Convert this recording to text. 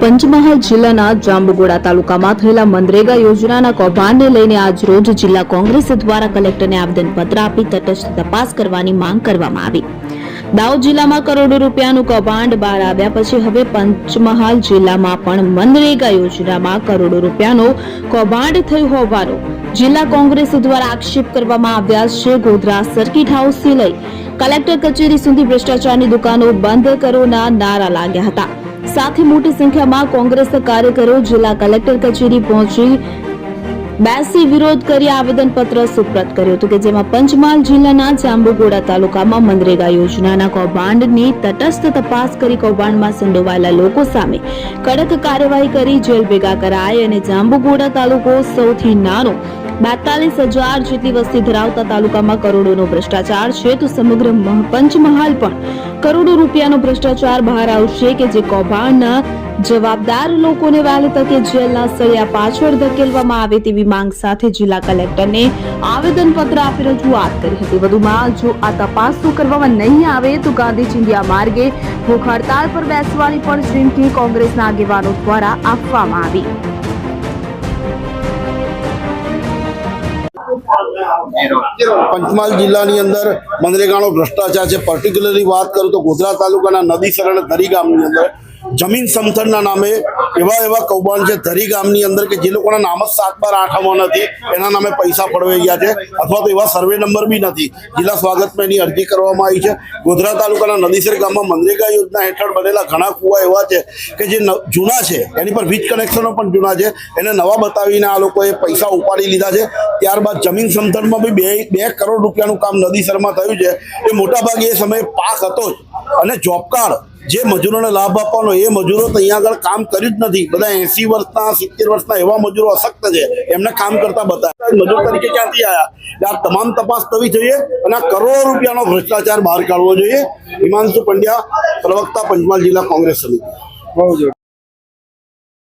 પંચમહાલ જિલ્લાના જાંબુગોડા તાલુકામાં થયેલા મનરેગા યોજનાના કૌભાંડને લઈને આજ રોજ જિલ્લા કોંગ્રેસ દ્વારા કલેક્ટરને આવેદનપત્ર આપી તટસ્થ તપાસ કરવાની માંગ કરવામાં આવી. દાહોદ જિલ્લામાં કરોડો રૂપિયાનું કૌભાંડ બહાર આવ્યા પછી હવે પંચમહાલ જિલ્લામાં પણ મનરેગા યોજનામાં કરોડો રૂપિયાનો કૌભાંડ થયું હોવાનો જિલ્લા કોંગ્રેસ દ્વારા આક્ષેપ કરવામાં આવ્યા છે. ગોધરા સર્કિટ હાઉસથી લઈ કલેક્ટર કચેરી સુધી ભ્રષ્ટાચારની દુકાનો બંધ કરોના નારા લાગ્યા હતા. સાથે મોટી સંખ્યામાં કોંગ્રેસ કાર્યકરો જિલ્લા કલેક્ટર કચેરી પહોંચી બેસી વિરોધ કરી આવેદનપત્ર સુપ્રત કર્યું હતું કે જેમાં પંચમહાલ જિલ્લાના જાંબુગોડા તાલુકામાં મનરેગા યોજનાના કૌભાંડની તટસ્થ તપાસ કરી કૌભાંડમાં સંડોવાયેલા લોકો સામે કડક કાર્યવાહી કરી જેલ ભેગા કરાય અને જાંબુગોડા તાલુકો સૌથી નાનો બેતાલીસ હજાર જેટલી વસ્તી ધરાવતા તાલુકામાં કરોડોનો ભ્રષ્ટાચાર છે. તો સમગ્ર મહ- પંચમહાલ પણ કરોડો રૂપિયાનો ભ્રષ્ટાચાર બહાર આવશે કે જે કૌભાંડના જવાબદાર લોકોને વહેલી તકે જેલના સળિયા પાછળ ધકેલવામાં આવે તેવી માંગ સાથે જિલ્લા કલેક્ટરને આવેદનપત્ર આપી રજૂઆત કરી હતી. વધુમાં, જો આ તપાસ તો કરવામાં નહીં આવે તો ગાંધી ચિંધિયા માર્ગે ભૂખ હડતાળ પર બેસવાની પણ ચીમકી કોંગ્રેસના આગેવાનો દ્વારા આપવામાં આવી. પંચમહાલ જિલ્લાની અંદર મનરેગાનો ભ્રષ્ટાચાર છે. પર્ટિક્યુલરલી વાત કરું તો ગોધરા તાલુકાના નદી શરણ ધરી ગામની અંદર જમીન સમથળના નામે એવા એવા કૌભાંડ છે ધરી ગામની અંદર કે જે લોકોના નામ જ સાત બાર આઠમાં નથી. એના નામે પૈસા પડવાઈ ગયા છે અથવા તો એવા સર્વે નંબર બી નથી. જિલ્લા સ્વાગતમાં એની અરજી કરવામાં આવી છે. ગોધરા તાલુકાના નદીસર ગામમાં મનરેગા યોજના હેઠળ બનેલા ઘણા કુવા એવા છે કે જે જૂના છે. એની પર વીજ કનેક્શનો પણ જૂના છે. એને નવા બતાવીને આ લોકોએ પૈસા ઉપાડી લીધા છે. ત્યારબાદ જમીન સમથળમાં બી બે બે કરોડ રૂપિયાનું કામ નદીસરમાં થયું છે. એ મોટાભાગે એ સમયે પાક હતો જ. અને જોબ કાર્ડ જે મજૂરોને લાભ આપવાનો, એ મજૂરો તો અહીંયા આગળ કામ કર્યું જ નથી. બધા એસી વર્ષના, સિત્તેર વર્ષના એવા મજૂરો અશક્ત છે. એમને કામ કરતા બતાવ્યા. મજૂર તરીકે ક્યાંથી આવ્યા આ તમામ તપાસ થવી જોઈએ અને આ કરોડો રૂપિયાનો ભ્રષ્ટાચાર બહાર કાઢવો જોઈએ. હિમાંશુ પંડ્યા, પ્રવક્તા, પંચમહાલ જિલ્લા કોંગ્રેસ સમિતિ.